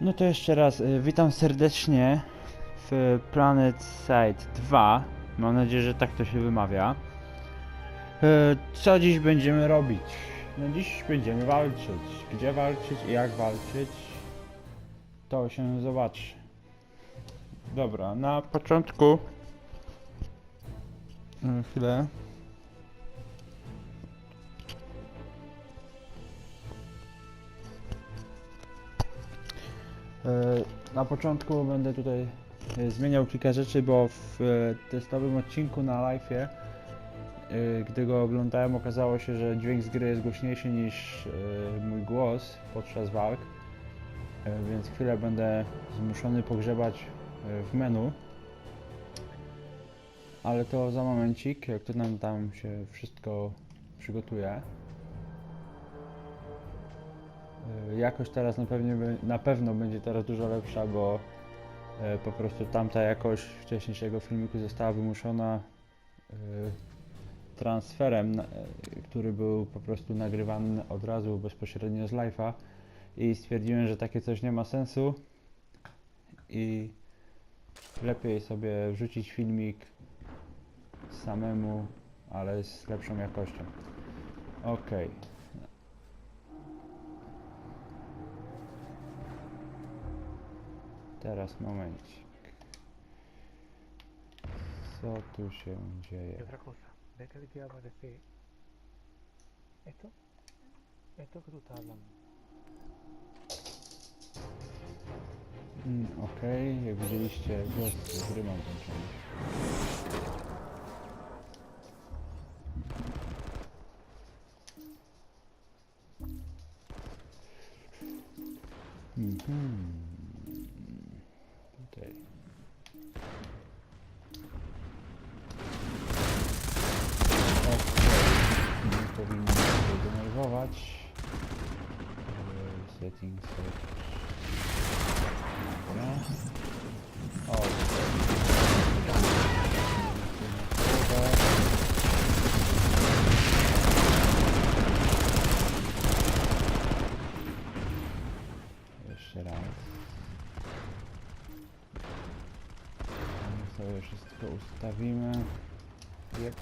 No to jeszcze raz y, witam serdecznie w Planet Side 2. Mam nadzieję, że tak to się wymawia. Y, Co dziś będziemy robić? No dziś będziemy walczyć. Gdzie walczyć i jak walczyć? To się zobaczy. Dobra, na początku. Y, Chwilę. Na początku będę tutaj e, zmieniał kilka rzeczy, bo w e, testowym odcinku na live'ie, e, gdy go oglądałem, okazało się, że dźwięk z gry jest głośniejszy niż e, mój głos podczas walk, E, więc chwilę będę zmuszony pogrzebać e, w menu. Ale to za momencik, jak to nam tam się wszystko przygotuje. Y, Jakość teraz na, na pewno będzie teraz dużo lepsza, bo e, po prostu tamta jakość wcześniejszego filmiku została wymuszona e, transferem, e, który był po prostu nagrywany od razu bezpośrednio z live'a i stwierdziłem, że takie coś nie ma sensu i lepiej sobie wrzucić filmik samemu, ale z lepszą jakością. Okej. Teraz momencik. Co tu się dzieje? otra cosa, ve que te iba a aparecer esto, esto que tú estás hablando. Mm, Okej, jak widzieliście, głos z gry mam włączony. Denerwować. Eee, Settings. Dobra. O, Jeszcze raz. My sobie wszystko ustawimy. Jep.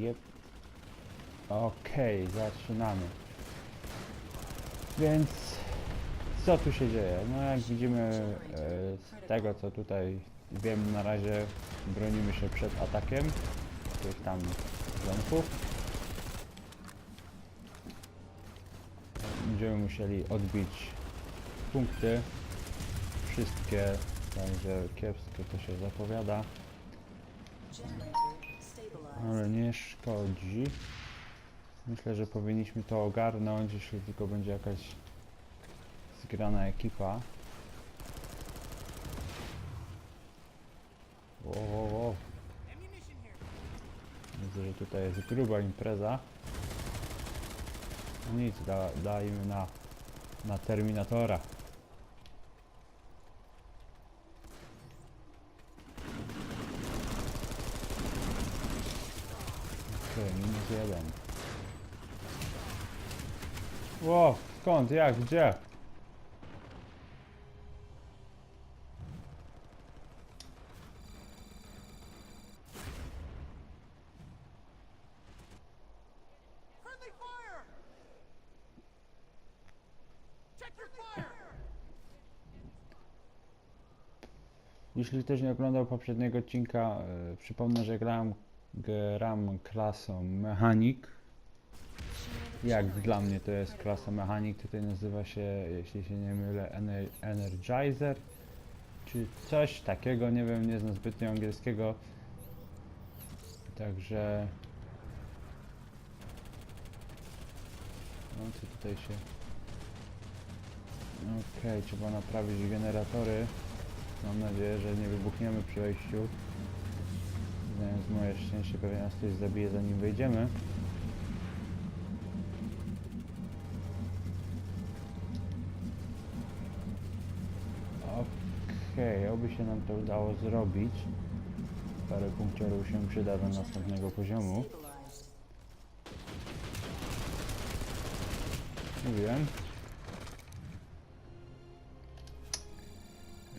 Jep. Okej, zaczynamy. Więc co tu się dzieje? No jak widzimy e, z tego co tutaj wiem na razie bronimy się przed atakiem tych tam zamków. Będziemy musieli odbić punkty wszystkie, także kiepsko to się zapowiada, ale nie szkodzi. Myślę, że powinniśmy to ogarnąć, jeśli tylko będzie jakaś zgrana ekipa. Wow, wow. Widzę, że tutaj jest gruba impreza. No nic, da, dajmy na, na Terminatora. Okej, minus jeden. Ło, skąd, jak, gdzie? Jeśli ktoś nie oglądał poprzedniego odcinka, e, przypomnę, że gram, gram klasą mechanik. Jak dla mnie to jest klasa mechanik, tutaj nazywa się, jeśli się nie mylę, Ener- Energizer, czy coś takiego, nie wiem, nie znam zbytnio angielskiego. Także... No co tutaj się... Okej, trzeba naprawić generatory. Mam nadzieję, że nie wybuchniemy przy wejściu. Znając moje szczęście, pewnie nas ktoś zabije zanim wejdziemy. Okej, oby się nam to udało zrobić. Parę punkciorów się przyda do następnego poziomu. Mówiłem.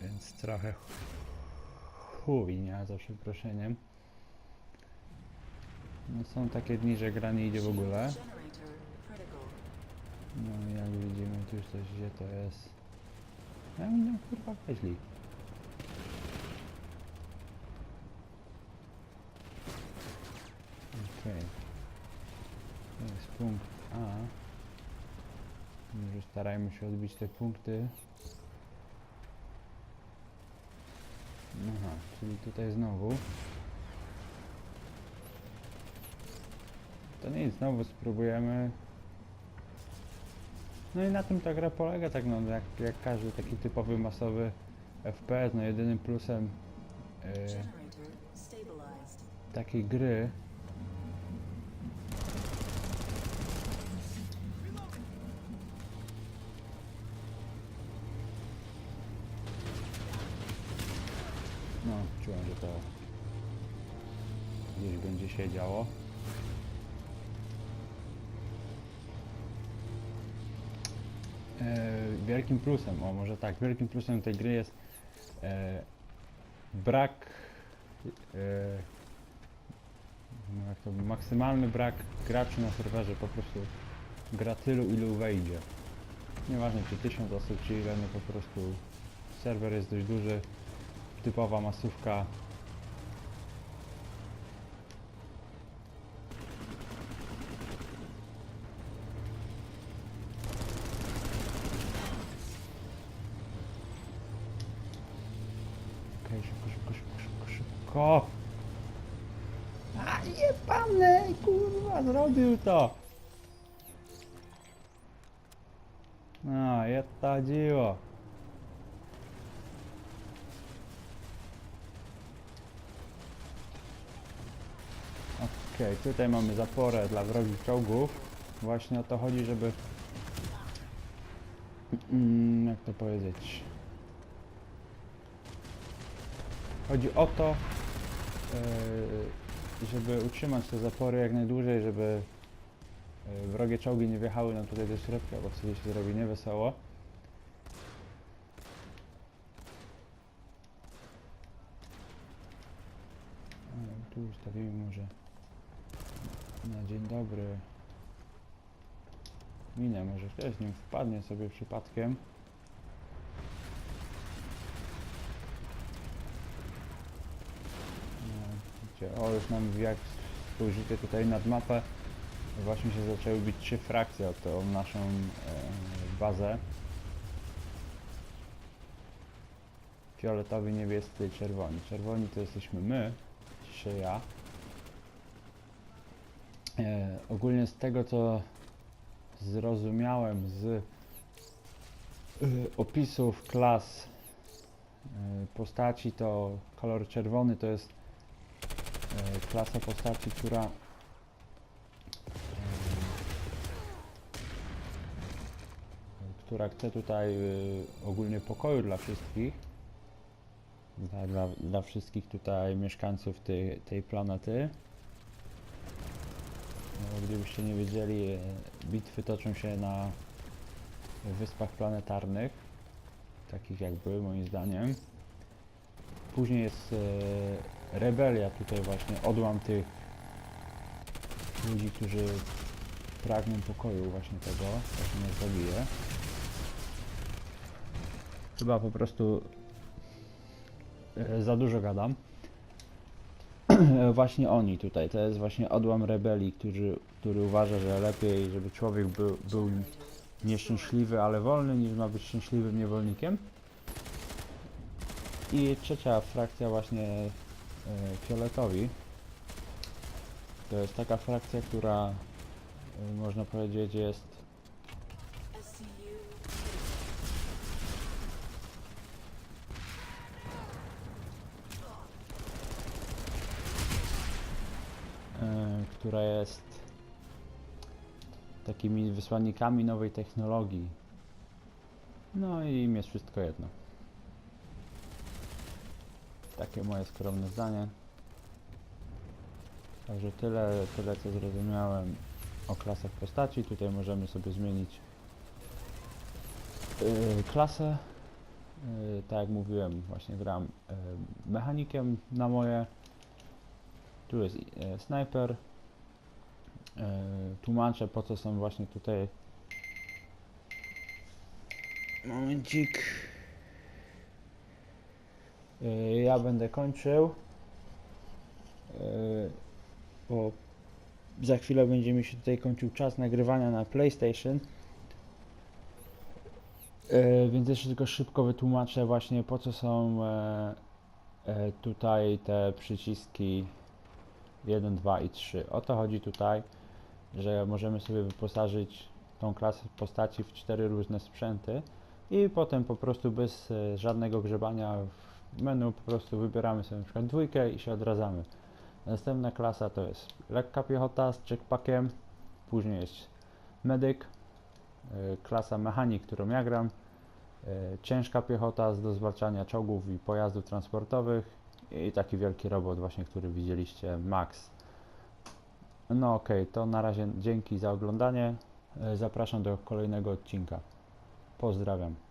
Więc trochę chujnia za przeproszeniem. No są takie dni, że gra nie idzie w ogóle. No jak widzimy tu już coś, gdzie to jest. Ja mi no kurwa weźli. Okej. To jest punkt A. Może starajmy się odbić te punkty. Aha, czyli tutaj znowu. To nic, znowu spróbujemy no i na tym ta gra polega, tak no, jak, jak każdy taki typowy masowy FPS, no jedynym plusem stabilized. takiej gry czułem, że to gdzieś będzie się działo. E, wielkim plusem, o może tak, wielkim plusem tej gry jest e, brak e, no jak to maksymalny brak graczy na serwerze, po prostu gra tylu ilu wejdzie. Nieważne czy tysiąc osób, czy ile, no po prostu serwer jest dość duży, typowa masówka. Okej, szybko, szybko, szybko, szybko, szybko. A jebany, kurwa, zrobił to. No, jetta dziło. Okej, tutaj mamy zaporę dla wrogich czołgów. Właśnie o to chodzi, żeby... Mm, jak to powiedzieć? Chodzi o to, yy, żeby utrzymać te zapory jak najdłużej, żeby yy, wrogie czołgi nie wjechały nam tutaj do środka, bo wtedy się zrobi niewesoło. Tu ustawimy może na dzień dobry minę, może ktoś z nim wpadnie sobie przypadkiem. No, o, już nam jak spojrzycie tutaj nad mapę, właśnie się zaczęły bić trzy frakcje o tą naszą e, bazę. Fioletowi, niebiescy, czerwoni. Czerwoni to jesteśmy my, dzisiaj ja. E, ogólnie z tego co zrozumiałem z y, opisów klas y, postaci, to kolor czerwony to jest y, klasa postaci, która y, która chce tutaj y, ogólnie pokoju dla wszystkich. Dla, dla, dla wszystkich tutaj mieszkańców tej, tej planety gdybyście nie wiedzieli, e, bitwy toczą się na wyspach planetarnych, takich jak były moim zdaniem. Później jest e, rebelia tutaj właśnie, odłam tych ludzi, którzy pragną pokoju właśnie tego, właśnie nas zabije. Chyba po prostu e, za dużo gadam. właśnie oni tutaj, to jest właśnie odłam rebelii, który, który uważa, że lepiej, żeby człowiek był, był nieszczęśliwy, ale wolny, niż ma być szczęśliwym niewolnikiem. I trzecia frakcja właśnie e, fioletowi. To jest taka frakcja, która e, można powiedzieć jest SCU e, która jest takimi wysłannikami nowej technologii. No i im jest wszystko jedno. Takie moje skromne zdanie. Także tyle, tyle co zrozumiałem o klasach postaci. Tutaj możemy sobie zmienić yy, klasę Yy, tak jak mówiłem, właśnie gram yy, mechanikiem na moje. Tu jest yy, snajper. Yy, tłumaczę po co są właśnie tutaj. Momencik. Yy, ja będę kończył. Yy, bo za chwilę będzie mi się tutaj kończył czas nagrywania na PlayStation. E, więc jeszcze tylko szybko wytłumaczę właśnie po co są e, e, tutaj te przyciski 1, 2 i 3. O to chodzi tutaj, że możemy sobie wyposażyć tą klasę postaci w cztery różne sprzęty i potem po prostu bez e, żadnego grzebania w menu po prostu wybieramy sobie przykład dwójkę i się odradzamy. Następna klasa to jest lekka piechota z checkpackiem, później jest medyk, y, klasa mechanik, którą ja gram, y, ciężka piechota z do zwalczania czołgów i pojazdów transportowych i taki wielki robot właśnie, który widzieliście, Max. No okej, to na razie dzięki za oglądanie. Y, Zapraszam do kolejnego odcinka. Pozdrawiam.